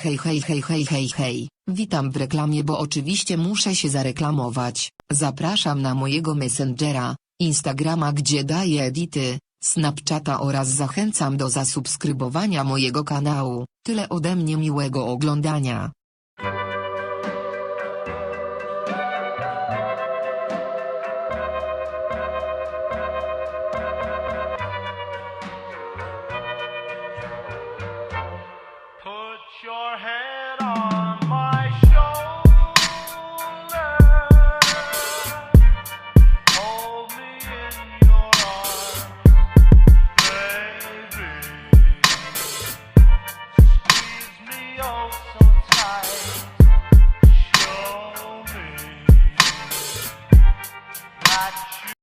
hej hej hej hej, witam w reklamie bo oczywiście muszę się zareklamować, zapraszam na mojego Messengera, Instagrama gdzie daję edity, Snapchata oraz zachęcam do zasubskrybowania mojego kanału, tyle ode mnie miłego oglądania. Put your head on